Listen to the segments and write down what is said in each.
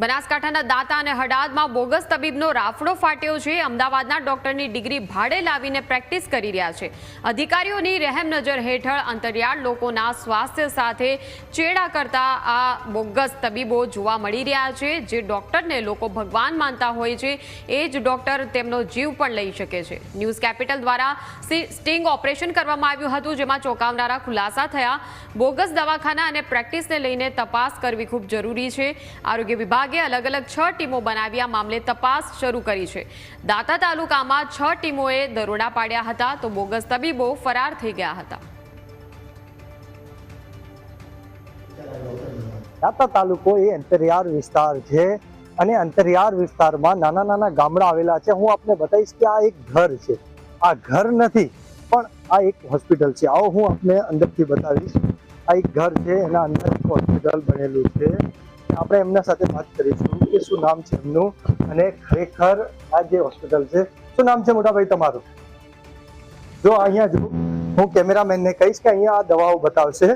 બનાસકાંઠાના દાંતા અને હડાદમાં બોગસ તબીબનો રાફડો ફાટ્યો છે. અમદાવાદના ડોક્ટરની ડિગ્રી ભાડે લાવીને પ્રેક્ટિસ કરી રહ્યા છે. અધિકારીઓની રહેમ નજર હેઠળ અંતરિયાળ લોકોના સ્વાસ્થ્ય સાથે ચેડા કરતા આ બોગસ તબીબો જોવા મળી રહ્યા છે. જે ડોક્ટરને લોકો ભગવાન માનતા હોય છે, એ જ ડોક્ટર તેમનો જીવ પણ લઈ શકે છે. ન્યૂઝ કેપિટલ દ્વારા સ્ટિંગ ઓપરેશન કરવામાં આવ્યું હતું, જેમાં ચોંકાવનારા ખુલાસા થયા. બોગસ દવાખાના અને પ્રેક્ટિસને લઈને તપાસ કરવી ખૂબ જરૂરી છે. આરોગ્ય વિભાગે અલગ અલગ છ ટીમો બનાવી આ મામલે તપાસ શરૂ કરી છે. દાતા તાલુકામાં છ ટીમોએ દરોડા પાડ્યા હતા તો બોગસ તબીબો ફરાર થઈ ગયા હતા. દાતા તાલુકો એ અંતરિયાળ વિસ્તાર છે અને અંતરિયાળ વિસ્તારમાં નાના નાના ગામડા આવેલા છે. હું આપને બતાવીશ કે આ એક ઘર છે. આ ઘર નથી, પણ આ એક હોસ્પિટલ છે. આવો હું આપને અંદરથી બતાવીશ. આ એક ઘર છે, એના અંદર હોસ્પિટલ બનેલું છે. આપણે એમના સાથે વાત કરીશું કે શું નામ છે એમનું અને ખરેખર આ જે હોસ્પિટલ છે, શું નામ છે મોટાભાઈ તમારું? જો અહીંયા જો, હું કેમેરામેનને કહીશ કે અહીંયા આ દવાઓ બતાવશે.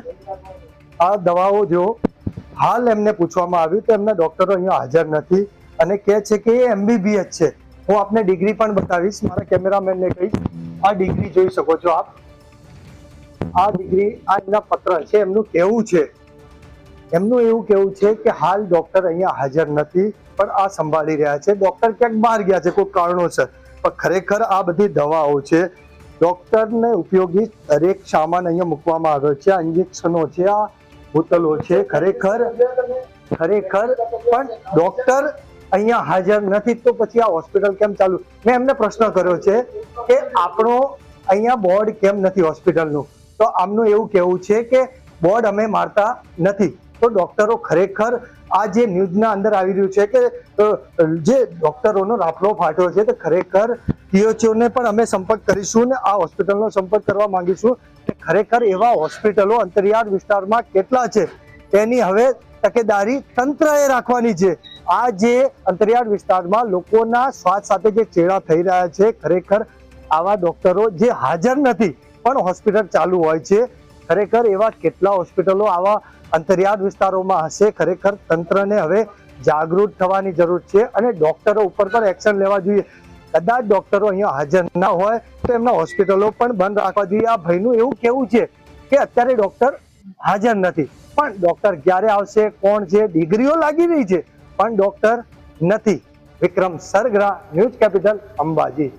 આ દવાઓ જો હાલ એમને પૂછવામાં આવ્યું તો એમના ડોક્ટરો અહીંયા હાજર નથી અને કહે છે કે એ એમબીબીએસ છે. હું આપને ડિગ્રી પણ બતાવીશ, મારા કેમેરામેનને કહીશ. આ ડિગ્રી જોઈ શકો છો આપ. આ ડિગ્રી, આ એમના પત્ર છે, એમનું કેવું છે એમનું એવું કેવું છે કે હાલ ડોક્ટર અહીંયા હાજર નથી, પણ આ સંભાળી રહ્યા છે. ડોક્ટર ક્યાંક બહાર ગયા છે, કોઈ કારણોસર. પણ ખરેખર આ બધી દવાઓ છે ડોક્ટરને ઉપયોગી દરેક સામાન અહીંયા મૂકવામાં આવ્યો છે, આ ઇન્જેક્શનો છે, આ બોટલો છે, ખરેખર ખરેખર, પણ ડોક્ટર અહીંયા હાજર નથી. તો પછી આ હોસ્પિટલ કેમ ચાલુ? મેં એમને પ્રશ્ન કર્યો છે કે આપણો અહીંયા બોર્ડ કેમ નથી હોસ્પિટલનું તો આમનું એવું કહેવું છે કે બોર્ડ અમે મારતા નથી. તો ડોક્ટરો ખરેખર આ જે ન્યૂઝના અંદર આવી રહ્યું છે કે જે ડોક્ટરોનો રાફડો ફાટ્યો છે, તો ખરેખર પીઓચીઓને પણ અમે સંપર્ક કરીશું ને આ હોસ્પિટલનો સંપર્ક કરવા માંગીશું કે ખરેખર એવા હોસ્પિટલો અંતરિયાળ વિસ્તારમાં કેટલા છે? તેની હવે તકેદારી તંત્રએ રાખવાની છે. આ જે અંતરિયાળ વિસ્તારમાં લોકોના સ્વાસ્થ્ય સાથે જે ચેડા થઈ રહ્યા છે, ખરેખર આવા ડોક્ટરો જે હાજર નથી, પણ હોસ્પિટલ ચાલુ હોય છે ખરેખર એવા કેટલા હોસ્પિટલો આવા અંતરિયાળ વિસ્તારોમાં હશે? ખરેખર તંત્રને હવે જાગૃત થવાની જરૂર છે અને ડોક્ટરો ઉપર પણ એક્શન લેવા જોઈએ. કદાચ ડોક્ટરો અહીંયા હાજર ના હોય તો એમના હોસ્પિટલો પણ બંધ રાખવા જોઈએ. આ ભાઈનું એવું કેવું છે કે અત્યારે ડોક્ટર હાજર નથી. પણ ડોક્ટર ક્યારે આવશે? કોણ છે? ડિગ્રીઓ લાગી રહી છે, પણ ડોક્ટર નથી. Vikram Sargara news capital Ambaji.